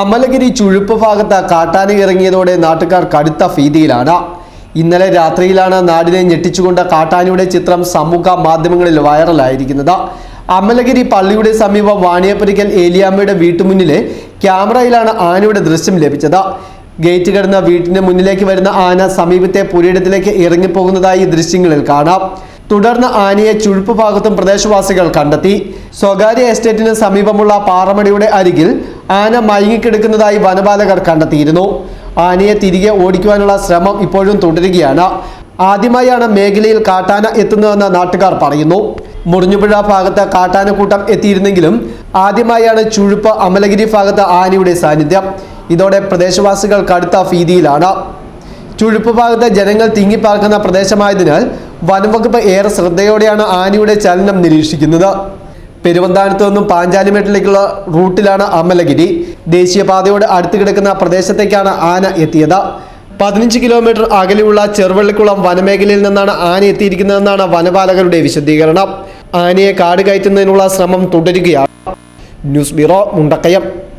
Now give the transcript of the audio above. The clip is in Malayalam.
അമലഗിരി ചുഴുപ്പ് ഭാഗത്ത് കാട്ടാന ഇറങ്ങിയതോടെ നാട്ടുകാർ കടുത്ത ഭീതിയിലാണ്. ഇന്നലെ രാത്രിയിലാണ് നാടിനെ ഞെട്ടിച്ചുകൊണ്ട കാട്ടാനയുടെ ചിത്രം സമൂഹ മാധ്യമങ്ങളിൽ വൈറലായിരിക്കുന്നത്. അമലഗിരി പള്ളിയുടെ സമീപം വാണിയപ്പുരിക്കൽ ഏലിയാമ്മയുടെ വീട്ടുമുന്നിലെ ക്യാമറയിലാണ് ആനയുടെ ദൃശ്യം ലഭിച്ചത്. ഗേറ്റ് കടന്ന വീട്ടിന് മുന്നിലേക്ക് വരുന്ന ആന സമീപത്തെ പുരയിടത്തിലേക്ക് ഇറങ്ങിപ്പോകുന്നതായി ദൃശ്യങ്ങളിൽ കാണാം. തുടർന്ന് ആനയെ ചുഴുപ്പ് ഭാഗത്തും പ്രദേശവാസികൾ കണ്ടെത്തി. സ്വകാര്യ എസ്റ്റേറ്റിന് സമീപമുള്ള പാറമടിയുടെ അരികിൽ ആന മയങ്ങിക്കിടക്കുന്നതായി വനപാലകർ കണ്ടെത്തിയിരുന്നു. ആനയെ തിരികെ ഓടിക്കുവാനുള്ള ശ്രമം ഇപ്പോഴും തുടരുകയാണ്. ആദ്യമായാണ് മേഖലയിൽ കാട്ടാന എത്തുന്നതെന്ന് നാട്ടുകാർ പറയുന്നു. മുറിഞ്ഞുപുഴ ഭാഗത്ത് കാട്ടാനക്കൂട്ടം എത്തിയിരുന്നെങ്കിലും ആദ്യമായാണ് ചുഴുപ്പ് അമലഗിരി ഭാഗത്ത് ആനയുടെ സാന്നിധ്യം. ഇതോടെ പ്രദേശവാസികൾ കടുത്ത ഭീതിയിലാണ്. ചുഴുപ്പ് ഭാഗത്ത് ജനങ്ങൾ തിങ്ങിപ്പാർക്കുന്ന പ്രദേശമായതിനാൽ വനംവകുപ്പ് ഏറെ ശ്രദ്ധയോടെയാണ് ആനയുടെ ചലനം നിരീക്ഷിക്കുന്നത്. പെരുവന്താനത്ത് നിന്നും പാഞ്ചാലിമേട്ടിലേക്കുള്ള റൂട്ടിലാണ് അമലഗിരി. ദേശീയപാതയോട് അടുത്ത് കിടക്കുന്ന പ്രദേശത്തേക്കാണ് ആന എത്തിയത്. പതിനഞ്ച് കിലോമീറ്റർ അകലെയുള്ള ചെറുവള്ളിക്കുളം വനമേഖലയിൽ നിന്നാണ് ആന എത്തിയിരിക്കുന്നതെന്നാണ് വനപാലകരുടെ വിശദീകരണം. ആനയെ കാട് കയറ്റുന്നതിനുള്ള ശ്രമം തുടരുകയാണ്. News bureau Mundakayam.